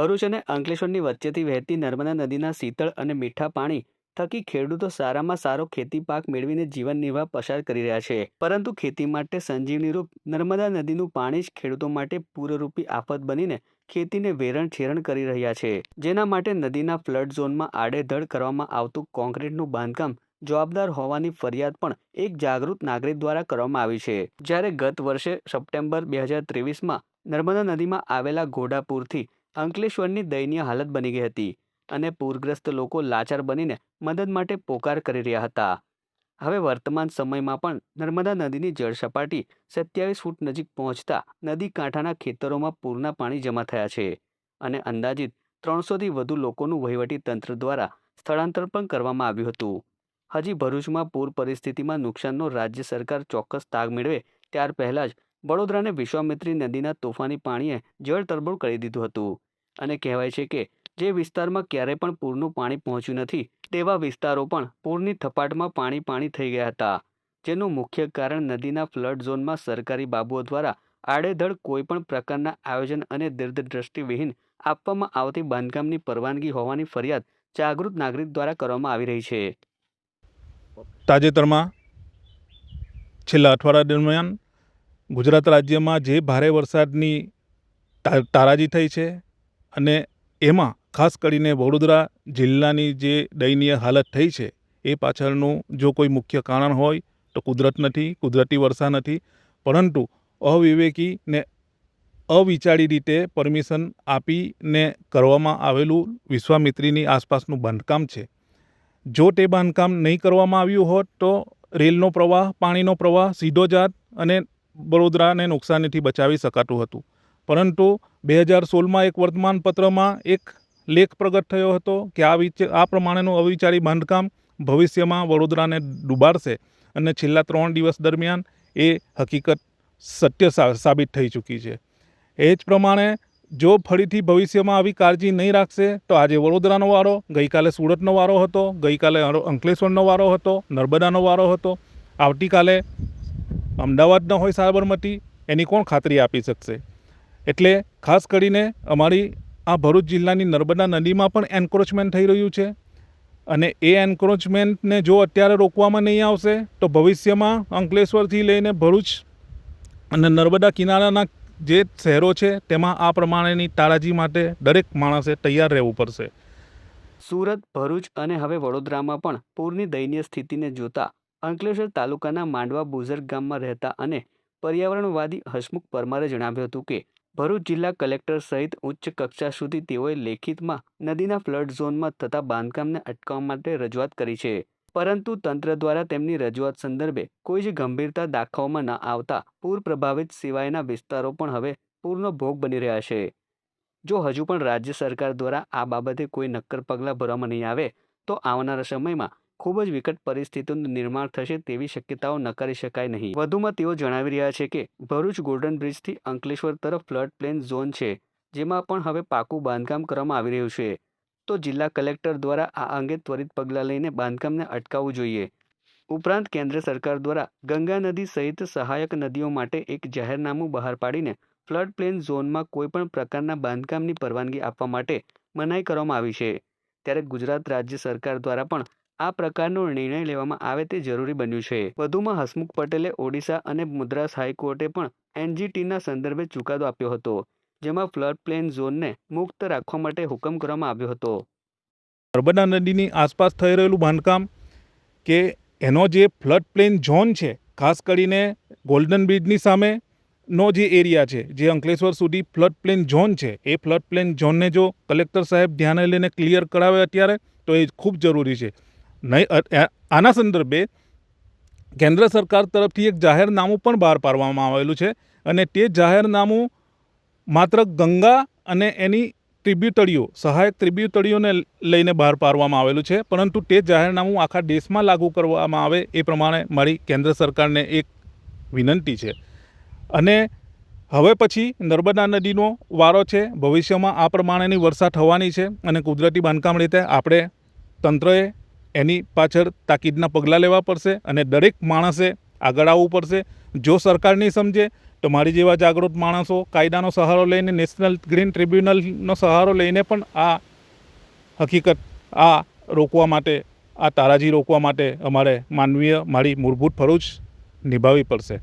ભરૂચ અને અંકલેશ્વરની વચ્ચેથી વહેતી નર્મદા નદીના શીતળ અને મીઠા પાણી થકી ખેડૂતો સારામાં સારો ખેતી પાક મેળવીને જીવન નિર્વાહ પસાર કરી રહ્યા છે. પરંતુ ખેતી માટે સંજીવનીરૂપ નર્મદા નદીનું પાણી જ ખેડૂતો માટે પૂરરૂપી આફત બનીને ખેતીને વેરણ છેરણ કરી રહ્યા છે. જેના માટે નદીના ફ્લડ ઝોનમાં આડેધડ કરવામાં આવતું કોન્ક્રીટનું બાંધકામ જવાબદાર હોવાની ફરિયાદ પણ એક જાગૃત નાગરિક દ્વારા કરવામાં આવી છે. જ્યારે ગત વર્ષે સપ્ટેમ્બર બે હજાર ત્રેવીસમાં નર્મદા નદીમાં આવેલા ઘોડાપુરથી અંકલેશ્વરની દયનીય હાલત બની ગઈ હતી અને પૂરગ્રસ્ત લોકો લાચાર બનીને મદદ માટે પોકાર કરી રહ્યા હતા. હવે વર્તમાન સમયમાં પણ નર્મદા નદીની જળ સપાટી સત્યાવીસ ફૂટ નજીક પહોંચતા નદી કાંઠાના ખેતરોમાં પૂરના પાણી જમા થયા છે અને અંદાજિત ત્રણસોથી વધુ લોકોનું વહીવટી તંત્ર દ્વારા સ્થળાંતર પણ કરવામાં આવ્યું હતું. હજી ભરૂચમાં પૂર પરિસ્થિતિમાં નુકસાનનો રાજ્ય સરકાર ચોક્કસ તાગ મેળવે ત્યાર પહેલાં જ વડોદરાને વિશ્વામિત્રી નદીના તોફાની પાણીએ જળ તરબોળ કરી દીધું હતું. અને કહેવાય છે કે, જે વિસ્તારમાં ક્યારેય પણ પૂરનું પાણી પહોંચ્યું નથી, તેવા વિસ્તારો પણ પૂરની થપાટમાં પાણી પાણી થઈ ગયા હતા. જેનું મુખ્ય કારણ નદીના ફ્લડ ઝોનમાં સરકારી બાબુઓ દ્વારા આડેધડ કોઈ પણ પ્રકારના આયોજન અને દીર્ઘદ્રષ્ટિ વિહીન આપવામાં આવતી બાંધકામની પરવાનગી હોવાની ફરિયાદ જાગૃત નાગરિક દ્વારા કરવામાં આવી રહી છે. તાજેતરમાં છેલ્લા અઠવાડિયા દરમિયાન ગુજરાત રાજ્યમાં જે ભારે વરસાદની તારાજી થઈ છે અને એમાં ખાસ કરીને વડોદરા જિલ્લાની જે દયનીય હાલત થઈ છે, એ પાછળનું જો કોઈ મુખ્ય કારણ હોય તો કુદરત નથી, કુદરતી વર્ષા નથી, પરંતુ અવિવેકી ને અવિચારી રીતે પરમિશન આપીને કરવામાં આવેલું વિશ્વામિત્રીની આસપાસનું બાંધકામ છે. જો તે બાંધકામ નહીં કરવામાં આવ્યું હોત તો રેલનો પ્રવાહ, પાણીનો પ્રવાહ, સીધો જાત અને વડોદરાને નુકસાનીથી બચાવી શકાતું હતું. પરંતુ બે હજાર સોળમાં એક વર્તમાનપત્રમાં એક લેખ પ્રગટ થયો હતો કે આ વિચ, આ પ્રમાણેનું અવિચારી બાંધકામ ભવિષ્યમાં વડોદરાને ડૂબાડશે અને છેલ્લા ત્રણ દિવસ દરમિયાન એ હકીકત સત્ય સાબિત થઈ ચૂકી છે. એ જ પ્રમાણે જો ફરીથી ભવિષ્યમાં આવી કાળજી નહીં રાખશે, તો આજે વડોદરાનો વારો, ગઈકાલે સુરતનો વારો હતો, ગઈકાલે અંકલેશ્વરનો વારો હતો, નર્મદાનો વારો હતો, આવતીકાલે અમદાવાદનો હોય સાબરમતી, એની કોણ ખાતરી આપી શકશે? એટલે ખાસ કરીને અમારી આ ભરૂચ જિલ્લાની નર્મદા નદીમાં પણ એન્ક્રોચમેન્ટ થઈ રહ્યું છે. અને એ એન્ક્રોચમેન્ટને જો અત્યારે રોકવામાં નહીં આવશે, તો ભવિષ્યમાં અંકલેશ્વરથી લઈને ભરૂચ અને નર્મદા કિનારાના જે શહેરો છે, તેમાં આ પ્રમાણેની તારાજી માટે દરેક માણસે તૈયાર રહેવું પડશે. સુરત, ભરૂચ અને હવે વડોદરામાં પણ પૂરની દયનીય સ્થિતિને જોતા અંકલેશ્વર તાલુકાના માંડવા બુઝર્ગ ગામમાં રહેતા અને પર્યાવરણવાદી હસમુખ પરમારે જણાવ્યું હતું કે, ભરૂચ જિલ્લા કલેક્ટર સહિત ઉચ્ચ કક્ષા સુધી તેઓએ લેખિતમાં નદીના ફ્લડ ઝોનમાં થતા બાંધકામને અટકાવવા માટે રજૂઆત કરી છે. પરંતુ તંત્ર દ્વારા તેમની રજૂઆત સંદર્ભે કોઈ જ ગંભીરતા દાખવવામાં ન આવતા પૂર પ્રભાવિત સિવાયના વિસ્તારો પણ હવે પૂરનો ભોગ બની રહ્યા છે. જો હજુ પણ રાજ્ય સરકાર દ્વારા આ બાબતે કોઈ નક્કર પગલાં ભરવામાં નહીં આવે, તો આવનારા સમયમાં ખૂબ જ વિકટ પરિસ્થિતિનું નિર્માણ થશે તેવી શક્યતાઓ નકારી શકાય નહીં. વધુમાં તેઓ જણાવી રહ્યા છે કે, ભરૂચ ગોલ્ડન બ્રિજથી અંકલેશ્વર તરફ ફ્લડ પ્લેન ઝોન છે, જેમાં પણ હવે પાકું બાંધકામ કરવામાં આવી રહ્યું છે. તો જિલ્લા કલેક્ટર દ્વારા આ અંગે ત્વરિત પગલાં લઈને બાંધકામને અટકાવવું જોઈએ. ઉપરાંત કેન્દ્ર સરકાર દ્વારા ગંગા નદી સહિત સહાયક નદીઓ માટે એક જાહેરનામું બહાર પાડીને ફ્લડ પ્લેન ઝોનમાં કોઈપણ પ્રકારના બાંધકામની પરવાનગી આપવા માટે મનાઈ કરવામાં આવી છે. ત્યારે ગુજરાત રાજ્ય સરકાર દ્વારા પણ આ પ્રકારનો નિર્ણય લેવામાં આવે તે જરૂરી બન્યું છે. વધુમાં હસમુખ પટેલે ઓડિશા અને મુદ્રાસ હાઈકોર્ટે પણ એનજીટીના સંદર્ભે ચુકાદો આપ્યો હતો, જેમાં ફ્લડ પ્લેન ઝોનને મુક્ત રાખવા માટે હુકમ કરવામાં આવ્યો હતો. નર્મદા નદીની આસપાસ થઈ રહેલું બાંધકામ કે એનો જે ફ્લડ પ્લેન ઝોન છે, ખાસ કરીને ગોલ્ડન બ્રિજની સામે નો જે એરિયા છે, જે અંકલેશ્વર સુધી ફ્લડ પ્લેન ઝોન છે, એ ફ્લડ પ્લેન ઝોનને જો કલેક્ટર સાહેબ ધ્યાને લઈને ક્લિયર કરાવે અત્યારે, તો એ ખૂબ જરૂરી છે. નહીં આના સંદર્ભે કેન્દ્ર સરકાર તરફથી એક જાહેરનામું પણ બહાર પાડવામાં આવેલું છે અને તે જાહેરનામું માત્ર ગંગા અને એની ટ્રિબ્યુટરીઓ સહાયક ટ્રિબ્યુટરીઓને લઈને બહાર પાડવામાં આવેલું છે, પરંતુ તે જાહેરનામું આખા દેશમાં લાગુ કરવામાં આવે એ પ્રમાણે મારી કેન્દ્ર સરકારને એક વિનંતી છે. અને હવે પછી નર્મદા નદીનો વારો છે, ભવિષ્યમાં આ પ્રમાણેની વરસાદ થવાની છે અને કુદરતી બાંધકામ રીતે આપણે તંત્રએ એની પાછળ તાકીદના પગલાં લેવા પડશે અને દરેક માણસે આગળ આવવું પડશે. જો સરકાર નહીં સમજે, તો મારી જેવા જાગૃત માણસો કાયદાનો સહારો લઈને, નેશનલ ગ્રીન ટ્રિબ્યુનલનો સહારો લઈને પણ આ હકીકત, આ રોકવા માટે, આ તારાજી રોકવા માટે અમારે માનવીય મારી મૂળભૂત ફરજ નિભાવવી પડશે.